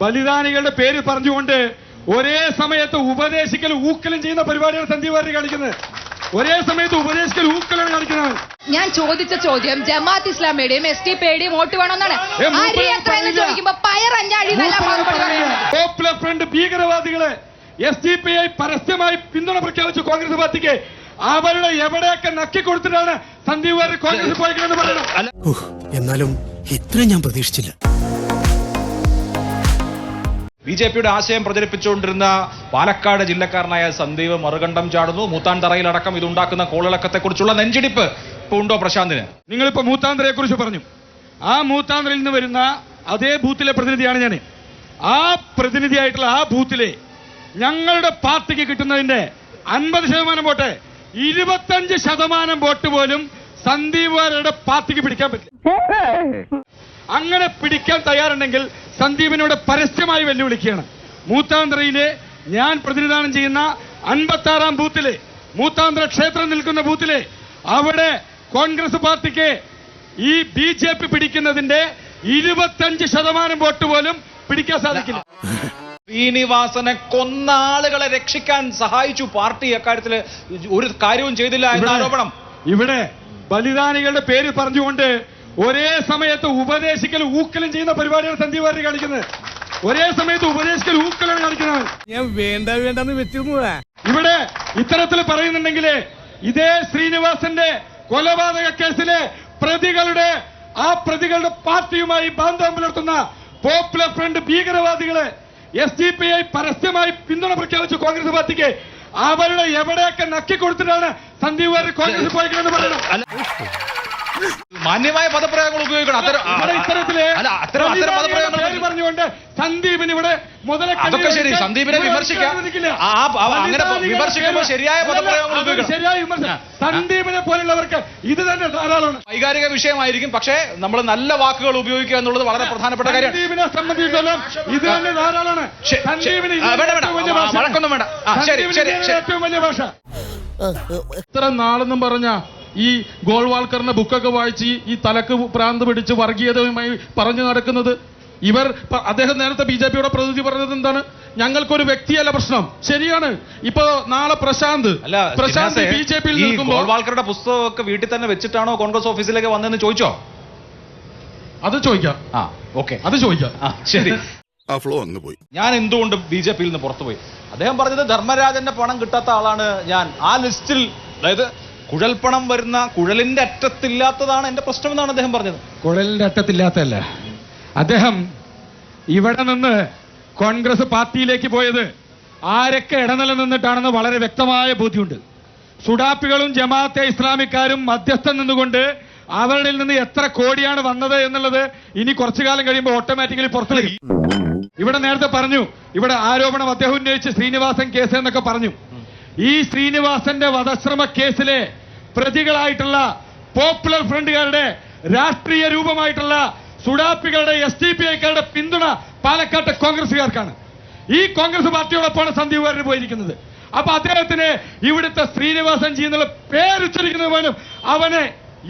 ബലിദാനികളുടെ പേര് പറഞ്ഞുകൊണ്ട് ഒരേ സമയത്ത് ഉപദേശിക്കൽ ഊക്കലും ചെയ്യുന്ന പരിപാടിയാണ് സന്ദീപ് വാര്യർ കാണിക്കുന്നത്. ഒരേ സമയത്ത് ഉപദേശിക്കൽ ഊക്കലാണ് കാണിക്കുന്നത്. ഞാൻ ചോദിച്ച ചോദ്യം ജമാഅത്ത് ഇസ്ലാമിയുടെയും എസ് ടി പിയുടെയും വോട്ട് വേണമെന്നാണ്. അരി എത്ര എന്ന് പറഞ്ഞില്ല. ചോദിക്കുമ്പോ പയർ അഞ്ചാടി എന്നല്ല മറുപടി പോപ്പുലർ ഫ്രണ്ട് ഭീകരവാദികളെ എസ് ഡി പി ഐ പരസ്യമായി പിന്തുണ പ്രഖ്യാപിച്ചു കോൺഗ്രസ് പാർട്ടിക്ക്. അവരുടെ എവിടെയൊക്കെ നക്കി കൊടുത്തിട്ടാണ് സന്ദീപ് വാര്യർ കോൺഗ്രസ് പോയിക്കണമെന്ന് പറയുന്നത് എന്നാലും ഇത്രയും ഞാൻ പ്രതീക്ഷിച്ചില്ല. ബി ജെ പിയുടെ ആശയം പ്രചരിപ്പിച്ചുകൊണ്ടിരുന്ന പാലക്കാട് ജില്ലക്കാരനായ സന്ദീപ് മറുകണ്ഠം ചാടുന്നു. മൂത്താൻതറയിലടക്കം ഇതുണ്ടാക്കുന്ന കോളിളക്കത്തെക്കുറിച്ചുള്ള നെഞ്ചിടിപ്പ് ഇപ്പൊ ഉണ്ടോ പ്രശാന്തിന്? നിങ്ങളിപ്പോ മൂത്താന്തരയെ കുറിച്ച് പറഞ്ഞു. ആ മൂത്താന്തരയിൽ നിന്ന് വരുന്ന അതേ ബൂത്തിലെ പ്രതിനിധിയാണ് ഞാൻ ആ പ്രതിനിധിയായിട്ടുള്ള ആ ബൂത്തിലെ ഞങ്ങളുടെ പാർട്ടിക്ക് കിട്ടുന്നതിന്റെ അൻപത് ശതമാനം വോട്ട് ഇരുപത്തഞ്ച് ശതമാനം വോട്ട് പോലും സന്ദീപ് പാർട്ടിക്ക് പിടിക്കാൻ പറ്റില്ല. അങ്ങനെ പിടിക്കാൻ തയ്യാറുണ്ടെങ്കിൽ സന്ദീപിനോട് പരസ്യമായി വെല്ലുവിളിക്കുകയാണ്. മൂത്താന്ധ്രയിലെ ഞാൻ പ്രതിനിധാനം ചെയ്യുന്ന അൻപത്തി ആറാം ബൂത്തിലെ മൂത്താന്തര ക്ഷേത്രം നിൽക്കുന്ന ബൂത്തിലെ അവിടെ കോൺഗ്രസ് പാർട്ടിക്ക് ഈ ബി ജെ പി പിടിക്കുന്നതിന്റെ ഇരുപത്തഞ്ച് ശതമാനം വോട്ട് പോലും പിടിക്കാൻ സാധിക്കില്ല. ശ്രീനിവാസനെ കൊന്ന ആളുകളെ രക്ഷിക്കാൻ സഹായിച്ചു പാർട്ടി അക്കാര്യത്തിൽ ഒരു കാര്യവും ചെയ്തില്ല എന്ന ആരോപണം. ഇവിടെ ബലിദാനികളുടെ പേര് പറഞ്ഞുകൊണ്ട് ഒരേ സമയത്ത് ഉപദേശിക്കൽ ഊക്കലും ചെയ്യുന്ന പരിപാടിയാണ് സന്ദീപ് വാര്യർ കാണിക്കുന്നത്. ഒരേ സമയത്ത് ഉപദേശിക്കൽ ഊക്കലാണ് കാണിക്കുന്നത്. ഞാൻ വേണ്ട വേണ്ടെന്ന് വെച്ചിരുന്നതാ ഇവിടെ ഇത്തരത്തിൽ പറയുന്നുണ്ടെങ്കിൽ ഇതേ ശ്രീനിവാസന്റെ കൊലപാതക കേസിലെ പ്രതികളുടെ ആ പ്രതികളുടെ പാർട്ടിയുമായി ബാന്ധവം പുലർത്തുന്ന പോപ്പുലർ ഫ്രണ്ട് ഭീകരവാദികളെ എസ് ഡി പി ഐ പരസ്യമായി പിന്തുണ പ്രഖ്യാപിച്ചു കോൺഗ്രസ് പാർട്ടിക്ക് അവരുടെ എവിടെയൊക്കെ നക്കി കൊടുത്തിട്ടാണ് സന്ദീപ് വാര്യർ കോൺഗ്രസ് പോയിക്കണമെന്ന് പറയുന്നത്? മാന്യമായ പദപ്രയോഗങ്ങൾ ഉപയോഗിക്കണം അത്തരം ഇത്തരത്തിൽ അല്ല അത്തരം അത്തരം പദപ്രയോഗങ്ങൾ പറഞ്ഞുകൊണ്ട് സന്ദീപിന് ഇവിടെ മുതല അതൊക്കെ ശരി, സന്ദീപിനെ വിമർശിക്കാം. ആ, അങ്ങനെ വിമർശിക്കുമ്പോൾ ശരിയായ പദപ്രയോഗങ്ങൾ ഉപയോഗിക്കണം. ശരിയായ വിമർശനം സന്ദീപിനെ പോലുള്ളവർക്ക് ഇത് തന്നെ ധാരാളമാണ് വൈകാരിക വിഷയമായിരിക്കും പക്ഷേ നമ്മൾ നല്ല വാക്കുകൾ ഉപയോഗിക്കുക എന്നുള്ളത് വളരെ പ്രധാനപ്പെട്ട കാര്യമാണ് സന്ദീപിനെ സംബന്ധിച്ചിടത്തോളം ഇത് തന്നെ ധാരാളമാണ് സന്ദീപിന് വേണ്ട, വേണ്ട. ആ, ഭാഷ. വഴക്കൊന്നും വേണ്ട. ശരി, ശരി, ശരി. ഏറ്റവും വലിയ ഭാഷ ഇത്ര നാളെന്നും പറഞ്ഞ ഈ ഗോൾവാൾക്കറിന്റെ ബുക്കൊക്കെ വായിച്ച് ഈ- തലക്ക് പ്രാന്ത് പിടിച്ച് വർഗീയതയുമായി പറഞ്ഞു നടക്കുന്നത്. ഇവർ അദ്ദേഹം നേരത്തെ ബി ജെ പിയുടെ പ്രതിനിധി പറഞ്ഞത് എന്താണ്? ഞങ്ങൾക്കൊരു വ്യക്തിയല്ല പ്രശ്നം. ശരിയാണ്. ഇപ്പൊ നാളെ പ്രശാന്ത്. അല്ല പ്രശാന്ത് ബി ജെ പിയിൽ ഗോൾവാൾക്കറുടെ പുസ്തകമൊക്കെ വീട്ടിൽ തന്നെ വെച്ചിട്ടാണോ കോൺഗ്രസ് ഓഫീസിലേക്ക് വന്നതെന്ന് ചോദിച്ചോ? അത് ചോദിക്കാം. ആ ഓക്കെ. അത് ചോദിക്കാം. ആ ശരി. ആ ഫ്ലോ അങ്ങ് പോയി. ഞാൻ എന്തുകൊണ്ട് ബി ജെ പിയിൽ നിന്ന് പുറത്തുപോയി? അദ്ദേഹം പറഞ്ഞത് ധർമ്മരാജന്റെ പണം കിട്ടാത്ത ആളാണ് ഞാൻ. ആ ലിസ്റ്റിൽ അതായത് കുഴൽപ്പണം വരുന്ന കുഴലിന്റെ അറ്റത്തില്ലാത്തതാണ് എന്റെ പ്രശ്നം എന്നാണ് അദ്ദേഹം പറഞ്ഞത്. കുഴലിന്റെ അറ്റത്തില്ലാത്തല്ല അദ്ദേഹം ഇവിടെ നിന്ന് കോൺഗ്രസ് പാർട്ടിയിലേക്ക് പോയത് ആരൊക്കെ ഇടനില നിന്നിട്ടാണെന്ന് വളരെ വ്യക്തമായ ബോധ്യമുണ്ട്. സുഡാപ്പികളും ജമാഅത്തെ ഇസ്ലാമിക്കാരും മധ്യസ്ഥം നിന്നുകൊണ്ട് അവരിൽ നിന്ന് എത്ര കോടിയാണ് വന്നത് എന്നുള്ളത് ഇനി കുറച്ചു കാലം കഴിയുമ്പോൾ ഓട്ടോമാറ്റിക്കലി പുറത്തു ഇവിടെ നേരത്തെ പറഞ്ഞു ഇവിടെ ആരോപണം അദ്ദേഹം ഉന്നയിച്ച് ശ്രീനിവാസൻ കേസ് എന്നൊക്കെ പറഞ്ഞു. ഈ ശ്രീനിവാസന്റെ വധശ്രമ കേസിലെ പ്രതികളായിട്ടുള്ള പോപ്പുലർ ഫ്രണ്ടുകാരുടെ രാഷ്ട്രീയ രൂപമായിട്ടുള്ള സുഡാപ്പികളുടെ എസ് ഡി പി ഐക്കാരുടെ പിന്തുണ പാലക്കാട്ടെ കോൺഗ്രസുകാർക്കാണ് ഈ കോൺഗ്രസ് പാർട്ടിയോടൊപ്പമാണ് സന്ദീപ് വാര്യർ പോയിരിക്കുന്നത്. അപ്പൊ അദ്ദേഹത്തിന് ഇവിടുത്തെ ശ്രീനിവാസൻ ജി എന്നുള്ള പേരുച്ചരിക്കുന്നത് പോലും അവന്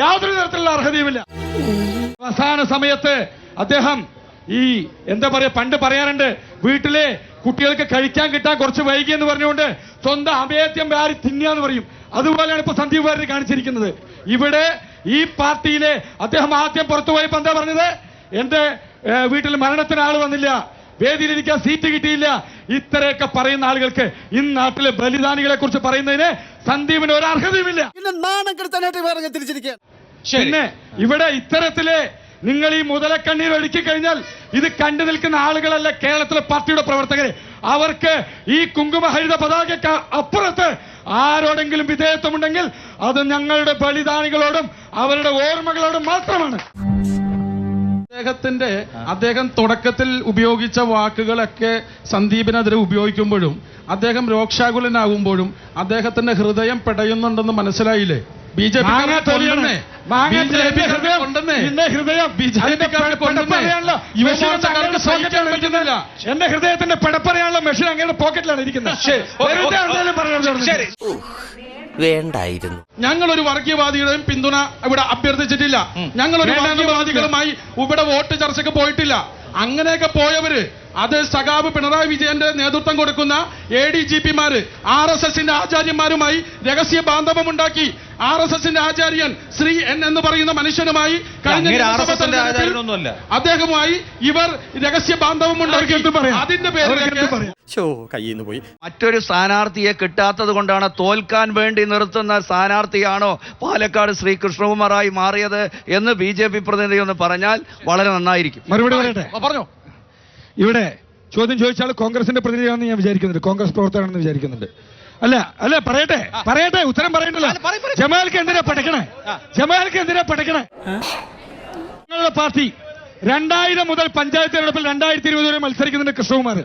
യാതൊരു തരത്തിലുള്ള അർഹതയുമില്ല. അവസാന സമയത്ത് അദ്ദേഹം ഈ എന്താ പറയാ പണ്ട് പറയാറുണ്ട് വീട്ടിലെ കുട്ടികൾക്ക് കഴിക്കാൻ കിട്ടാൻ കുറച്ച് വൈകി എന്ന് പറഞ്ഞുകൊണ്ട് സ്വന്തം അഭേദ്യം വാരി തിന്നാന്ന് പറയും. അതുപോലെയാണ് ഇപ്പൊ സന്ദീപ് വാര്യർ കാണിച്ചിരിക്കുന്നത്. ഇവിടെ ഈ പാർട്ടിയിലെ അദ്ദേഹം ആദ്യം പുറത്തു പോയപ്പോ എന്താ പറഞ്ഞത്? എന്റെ വീട്ടിൽ മരണത്തിന് ആൾ വന്നില്ല. വേദിയിലിരിക്കാൻ സീറ്റ് കിട്ടിയില്ല. ഇത്രയൊക്കെ പറയുന്ന ആളുകൾക്ക് ഇന്ന് നാട്ടിലെ ബലിദാനികളെ കുറിച്ച് പറയുന്നതിന് സന്ദീപിന് ഒരു അർഹതയുമില്ല. പിന്നെ നാണം കെടുത്താനായിട്ട് പറഞ്ഞ തിരിച്ചിരിക്കുക ശരി പിന്നെ ഇവിടെ ഇത്തരത്തിൽ നിങ്ങൾ ഈ മുതലക്കണ്ണീർ ഒഴുക്കി കഴിഞ്ഞാൽ ഇത് കണ്ടു നിൽക്കുന്ന ആളുകളല്ല കേരളത്തിലെ പാർട്ടിയുടെ പ്രവർത്തകർ അവർക്ക് ഈ കുങ്കുമഹരിത പതാകയ്ക്ക് അപ്പുറത്ത് ആരോടെങ്കിലും വിധേയത്വമുണ്ടെങ്കിൽ അത് ഞങ്ങളുടെ ബലിദാനികളോടും അവരുടെ ഓർമ്മകളോടും മാത്രമാണ്. അദ്ദേഹത്തിന്റെ അദ്ദേഹം തുടക്കത്തിൽ ഉപയോഗിച്ച വാക്കുകളൊക്കെ സന്ദീപിനെതിരെ ഉപയോഗിക്കുമ്പോഴും അദ്ദേഹം രോക്ഷാകുലനാകുമ്പോഴും അദ്ദേഹത്തിന്റെ ഹൃദയം പിടയുന്നുണ്ടെന്ന് മനസ്സിലായില്ലേ? B J P. എന്റെ ഹൃദയത്തിന്റെ പിടപ്പറയാനുള്ള മെഷീൻ അങ്ങയുടെ പോക്കറ്റിലാണ് ഇരിക്കുന്നത്. വേണ്ടായിരുന്നു. ഞങ്ങൾ ഒരു വർഗീയവാദികളെയും പിന്തുണ ഇവിടെ അഭ്യർത്ഥിച്ചിട്ടില്ല. ഞങ്ങൾ ഒരു വർഗീയവാദികളുമായി ഇവിടെ വോട്ട് ചർച്ചയ്ക്ക് പോയിട്ടില്ല. അങ്ങനെയൊക്കെ പോയവര് അത് സഖാബ് പിണറായി വിജയന്റെ നേതൃത്വം കൊടുക്കുന്ന എ ഡി ജി പിമാര് ആർ എസ് എസിന്റെ ആചാര്യന്മാരുമായി രഹസ്യ ബാന്ധവമുണ്ടാക്കി ആർ എസ് എസിന്റെ ആചാര്യൻ ശ്രീ എൻ എന്ന് പറയുന്ന മനുഷ്യനുമായി കഴിഞ്ഞ നിയമസഭാ തെരഞ്ഞെടുപ്പിൽ അദ്ദേഹവുമായി ഇവർ രഹസ്യ ബാന്ധവമുണ്ട്. അതിന്റെ പേര് പേരിൽ കയ്യിൽ നിന്ന് പോയി. മറ്റൊരു സ്ഥാനാർത്ഥിയെ കിട്ടാത്തത് കൊണ്ടാണ് തോൽക്കാൻ വേണ്ടി നിർത്തുന്ന സ്ഥാനാർത്ഥിയാണോ പാലക്കാട് ശ്രീ കൃഷ്ണകുമാറായി മാറിയത് എന്ന് ബി ജെ പി പ്രതിനിധി ഒന്ന് പറഞ്ഞാൽ വളരെ നന്നായിരിക്കും. മറുപടി പറയട്ടെ? പറഞ്ഞോ. ഇവിടെ ചോദ്യം ചോദിച്ചാൽ കോൺഗ്രസിന്റെ പ്രതിനിധിയാണെന്ന് ഞാൻ വിചാരിക്കുന്നുണ്ട്. കോൺഗ്രസ് പ്രവർത്തകനാണെന്ന് വിചാരിക്കുന്നുണ്ട്. അല്ല അല്ല പറയട്ടെ പറയട്ടെ ഉത്തരം പറയണ്ടല്ലോ. ജമാൽക്ക് എന്തിനാ പടക്കണേ ജമാൽക്ക് എന്തിനാ പടക്കണേ നിങ്ങളുടെ പാർട്ടി രണ്ടായിരം മുതൽ പഞ്ചായത്ത് തെരഞ്ഞെടുപ്പിൽ രണ്ടായിരത്തി ഇരുപത് വരെ മത്സരിക്കുന്നുണ്ട് കൃഷ്ണകുമാർ.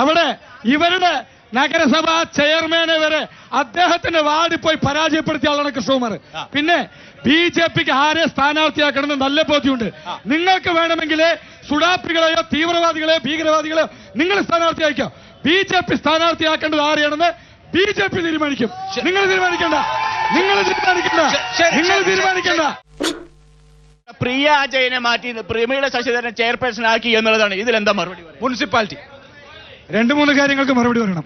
അവിടെ ഇവരുടെ നഗരസഭാ ചെയർമാനെ വരെ അദ്ദേഹത്തിന്റെ വാർഡിൽ പോയി പരാജയപ്പെടുത്തിയ ആളാണ് കൃഷ്ണകുമാർ. പിന്നെ ബി ജെ പിക്ക് ആരെ സ്ഥാനാർത്ഥിയാക്കണമെന്ന് നല്ല ബോധ്യമുണ്ട്. നിങ്ങൾക്ക് വേണമെങ്കിൽ സുഡാപ്പികളെയോ തീവ്രവാദികളെയോ ഭീകരവാദികളെയോ നിങ്ങൾ സ്ഥാനാർത്ഥിയാക്കാം ബി ജെ പി സ്ഥാനാർത്ഥിയാക്കേണ്ടത് ആരെയാണെന്ന് ബി ജെ പി തീരുമാനിക്കും. നിങ്ങൾ തീരുമാനിക്കണ്ട. നിങ്ങൾ തീരുമാനിക്കണ്ട. നിങ്ങൾ തീരുമാനിക്കണ്ട. പ്രിയ അജയനെ മാറ്റി പ്രമീള ശശിധരനെ ചെയർപേഴ്സൺ ആക്കി എന്നുള്ളതാണ്. ഇതിലെന്താ മറുപടി? മുനിസിപ്പാലിറ്റി. രണ്ട് മൂന്ന് കാര്യങ്ങൾക്ക് മറുപടി പറയണം.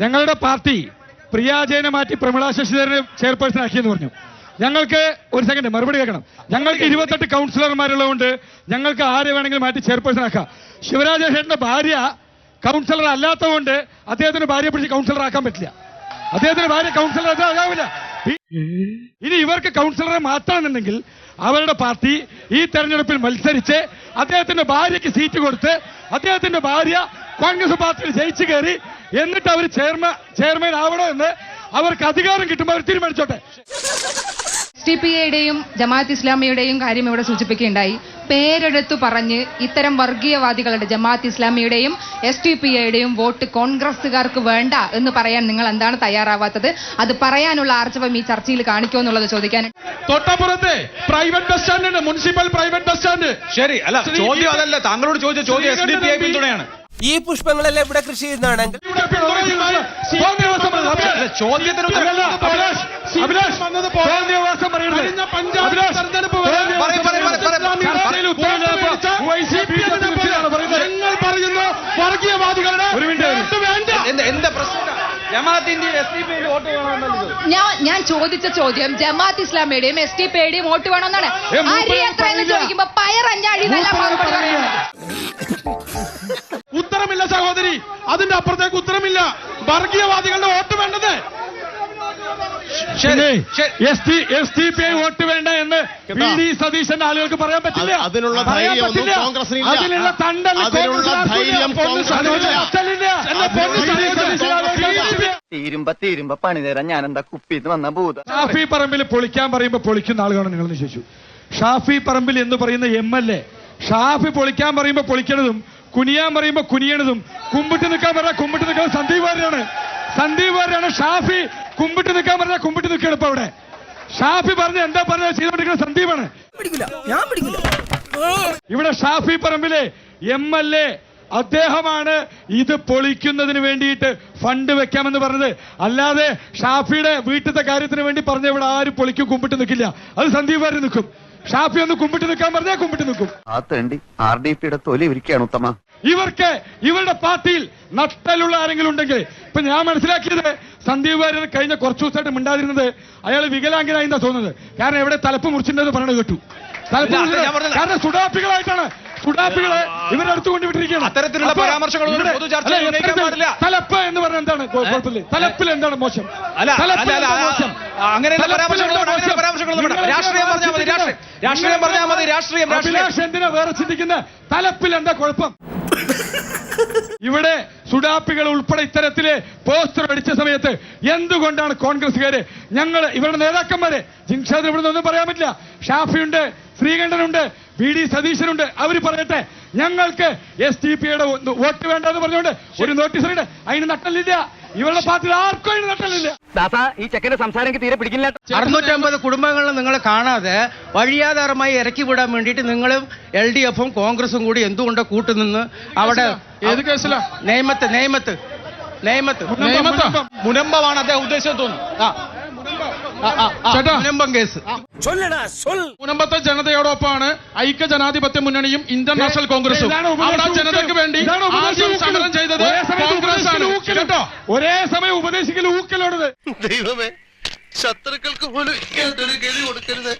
ഞങ്ങളുടെ പാർട്ടി പ്രിയാജയനെ മാറ്റി പ്രമിള ശശിധരനെ ചെയർപേഴ്സൺ ആക്കിയെന്ന് പറഞ്ഞു. ഞങ്ങൾക്ക് ഒരു സെക്കൻഡ് മറുപടി കേൾക്കണം. ഞങ്ങൾക്ക് ഇരുപത്തെട്ട് കൗൺസിലർമാരുള്ളതുകൊണ്ട് ഞങ്ങൾക്ക് ആരെ വേണമെങ്കിലും മാറ്റി ചെയർപേഴ്സൺ ആക്കാം. ശിവരാജ ഭാര്യ കൗൺസിലർ അല്ലാത്തതുകൊണ്ട് അദ്ദേഹത്തിന് ഭാര്യയെ പിടിച്ച് കൗൺസിലർ ആക്കാൻ പറ്റില്ല. അദ്ദേഹത്തിന് ഭാര്യ കൗൺസിലർ ആകാവില്ല ഇനി ഇവർക്ക് കൗൺസിലറെ മാറ്റണമെന്നുണ്ടെങ്കിൽ അവരുടെ പാർട്ടി ഈ തെരഞ്ഞെടുപ്പിൽ മത്സരിച്ച് അദ്ദേഹത്തിന്റെ ഭാര്യയ്ക്ക് സീറ്റ് കൊടുത്ത് അദ്ദേഹത്തിന്റെ ഭാര്യ കോൺഗ്രസ് പാർട്ടിയിൽ ജയിച്ചു കയറി എന്നിട്ട് അവർ ചെയർമാൻ ചെയർമാൻ ആവണമെന്ന് അവർക്ക് അധികാരം കിട്ടുമ്പോൾ അവർ തീരുമാനിച്ചോട്ടെ. എസ് ടി പി ഐയുടെയും ജമാഅത്ത് ഇസ്ലാമിയുടെയും കാര്യം ഇവിടെ സൂചിപ്പിക്കുകയുണ്ടായി പേരെടുത്തു പറഞ്ഞ് ഇത്തരം വർഗീയവാദികളുടെ ജമാഅത്ത് ഇസ്ലാമിയുടെയും എസ് ടി പി ഐയുടെയും വോട്ട് കോൺഗ്രസുകാർക്ക് വേണ്ട എന്ന് പറയാൻ നിങ്ങൾ എന്താണ് തയ്യാറാവാത്തത് അത് പറയാനുള്ള ആർജവം ഈ ചർച്ചയിൽ കാണിക്കുമോ എന്നുള്ളത് ചോദിക്കാൻ തൊട്ടപ്പുറത്തെ private bus stand municipal private bus stand ശരി അല്ല ചോദ്യം അതല്ല താങ്കളോട് ചോദിച്ച ചോദ്യം എസ് ഡി പി ഐ പിന്തുണയാണ് ഈ പുഷ്പങ്ങളെല്ലാം ഇവിടെ കൃഷി ചെയ്യുന്നതാണെങ്കിൽ. ചോദ്യത്തിന് ഉത്തരം- ഞങ്ങൾ പറയുന്നു വർഗീയവാദികളുടെ എന്താ പ്രശ്നം? ഞാൻ ഞാൻ ചോദിച്ച ചോദ്യം ജമാഅത്ത് ഇസ്ലാമിയുടെയും എസ് ടി പിയുടെയും വോട്ട് വേണമെന്നാണ്. അരി എത്ര എന്ന്. ചോദിക്കുമ്പോ പയർ ഉത്തരമില്ല സഹോദരി. അതിന്റെ അപ്പുറത്തേക്ക് ഉത്തരമില്ല. വർഗീയവാദികളുടെ വോട്ട് വേണ്ടത് പിന്നെ ശരി. S T S T P I vote വേണ്ട എന്ന് പി ഡി സതീശന്റെ ആളുകൾക്ക് പറയാൻ പറ്റില്ല. അതിനുള്ള. അതിനുള്ള തണ്ടല്ല. തീരുമ്പ തീരുമ്പ പണി തരാൻ ഞാൻ എന്താ കുപ്പിന്ന് വന്ന ഭൂത? ഷാഫി പറമ്പിൽ പൊളിക്കാൻ പറയുമ്പോ പൊളിക്കുന്ന ആളുകളാണ് നിങ്ങൾ നിശ്ചയിച്ചു ഷാഫി പറമ്പിൽ എന്ന് പറയുന്ന എം എൽ എ ഷാഫി പൊളിക്കാൻ പറയുമ്പോ പൊളിക്കണതും കുനിയാൻ പറയുമ്പോ കുനിയണതും കുമ്പിട്ട് നിൽക്കാൻ പറയാ കുമ്പിട്ട് നിൽക്കുന്നത് സന്ദീപ് വാര്യരാണ്. സന്ദീപ് വാര്യരാണ് ഷാഫി കുമ്പിട്ട് നിൽക്കാൻ പറഞ്ഞാൽ കുമ്പിട്ട് നിൽക്കണം ഇപ്പൊ അവിടെ. ഷാഫി പറഞ്ഞ എന്താ പറഞ്ഞത് ചെയ്തുകൊണ്ടിരിക്കുന്നത് സന്ദീപാണ്. ഇവിടെ ഷാഫി പറമ്പിലെ എം എൽ എ അദ്ദേഹമാണ് ഇത് പൊളിക്കുന്നതിന് വേണ്ടിയിട്ട് ഫണ്ട് വെക്കാമെന്ന് പറഞ്ഞത്. അല്ലാതെ ഷാഫിയുടെ വീട്ടിലത്തെ കാര്യത്തിന് വേണ്ടി പറഞ്ഞ ഇവിടെ ആരും പൊളിക്കും കുമ്പിട്ട് നിൽക്കില്ല. അത് സന്ദീപ് വരെ നിൽക്കും. ഷാഫി ഒന്ന് കുമ്പിട്ട് നിൽക്കാൻ പറഞ്ഞാൽ കുമ്പിട്ട് നിൽക്കും. ആ തണ്ടി ആർ ഡി പിയുടെ തൊലി ഇരിക്കുകയാണ് ഉത്തമ. ഇവർക്ക് ഇവരുടെ പാർട്ടിയിൽ നട്ടലുള്ള ആരെങ്കിലും ഉണ്ടെങ്കിൽ ഇപ്പൊ ഞാൻ മനസ്സിലാക്കിയത് സന്ദീപ് വാര്യർ കഴിഞ്ഞ കുറച്ച് ദിവസമായിട്ട് മിണ്ടാതിരുന്നത് അയാൾ വികലാംഗനായി എന്നാ തോന്നുന്നത് കാരണം എവിടെ തലപ്പ് മുറിച്ചിട്ടുണ്ടെന്ന് പറഞ്ഞു കേട്ടു തലപ്പ്. കാരണം സുഡാപ്പികളായിട്ടാണ് സുഡാപ്പികളെ ഇവരുടെ അടുത്ത് കൊണ്ടുവിട്ടിരിക്കുകയാണ് അത്തരത്തിലുള്ള അപ്പൊ പരാമർശങ്ങളൊന്നും ഇവിടെ- പൊതു ചർച്ചയിൽ അല്ല, ഉന്നയിക്കാൻ എത്തരത്തിൽ പാടില്ല. തലപ്പ് എന്ന് പറഞ്ഞാൽ എന്താണ് കു- കുഴപ്പമില്ല തലപ്പിൽ എന്താണ് മോശം അല്ല, തലപ്പിൽ അല്ല, അല്ല, മോശം? ആ, അങ്ങനെയുള്ള തലപ്പിൽ പരാമർശങ്ങളൊന്നും എന്താ അങ്ങനെയുള്ള പരാമർശങ്ങളൊന്നും വേണ്ട. രാഷ്ട്രീയം പറഞ്ഞാൽ മതി, രാഷ്ട്രീയം. രാഷ്ട്രീയം പറഞ്ഞാൽ മതി, രാഷ്ട്രീയം, രാഷ്ട്രീയം. അഭിലാഷ് എന്തിനാ വേറെ ചിന്തിക്കുന്ന തലപ്പിൽ എന്താ കുഴപ്പം ഇവിടെ സുഡാപ്പികൾ ഉൾപ്പെടെ ഇത്തരത്തിൽ പോസ്റ്റർ അടിച്ച സമയത്ത് എന്തുകൊണ്ടാണ് കോൺഗ്രസ്സുകാര് ഞങ്ങൾ ഇവരുടെ നേതാക്കന്മാരെ ജിൻഷാദിന് ഇവിടെ ഒന്നും പറയാൻ പറ്റില്ല. ഷാഫിയുണ്ട് ശ്രീകണ്ഠനുണ്ട് വി ഡി സതീശനുണ്ട്. അവർ പറയട്ടെ ഞങ്ങൾക്ക് എസ് ടി പിയുടെ വോട്ട് വേണ്ടെന്ന് പറഞ്ഞുകൊണ്ട് ഒരു നോട്ടീസ് ഉണ്ട് അതിന് നട്ടലില്ല ഇവരുടെ പാർട്ടിയിൽ ആർക്കും അതിന് നട്ടലില്ല ദാസ ഈ ചെക്കന്റെ സംസാരം എനിക്ക് തീരെ പിടിക്കില്ല. അറുന്നൂറ്റമ്പത് കുടുംബങ്ങളെ നിങ്ങൾ കാണാതെ വഴിയാധാരമായി ഇറക്കി വിടാൻ വേണ്ടിയിട്ട് നിങ്ങളും എൽ ഡി എഫും കോൺഗ്രസും കൂടി എന്തുകൊണ്ട് കൂട്ടുനിന്ന് അവിടെ ഏത് കേസിലാ? നിയമത്ത് നിയമത്ത് നിയമത്ത്. നിയമത്താ? മുനമ്പമാണ് അദ്ദേഹം ഉദ്ദേശിച്ചത് തോന്നുന്നു. ആ. ചേട്ടാ. മുനമ്പം കേസ്. മുനമ്പത്തെ ജനതയോടൊപ്പമാണ് ഐക്യ ജനാധിപത്യ മുന്നണിയും ഇന്റർനാഷണൽ നാഷണൽ കോൺഗ്രസും. അവിടെ ജനതയ്ക്ക് വേണ്ടി ആദ്യം സമരം ചെയ്തത് കോൺഗ്രസ് ആണ്. കേട്ടോ. ഒരേ സമയം ഉപദേശിക്കൽ ഊക്കലോടത് ദൈവമേ ശത്രുക്കൾക്ക് പോലും കൊടുക്കരുത്.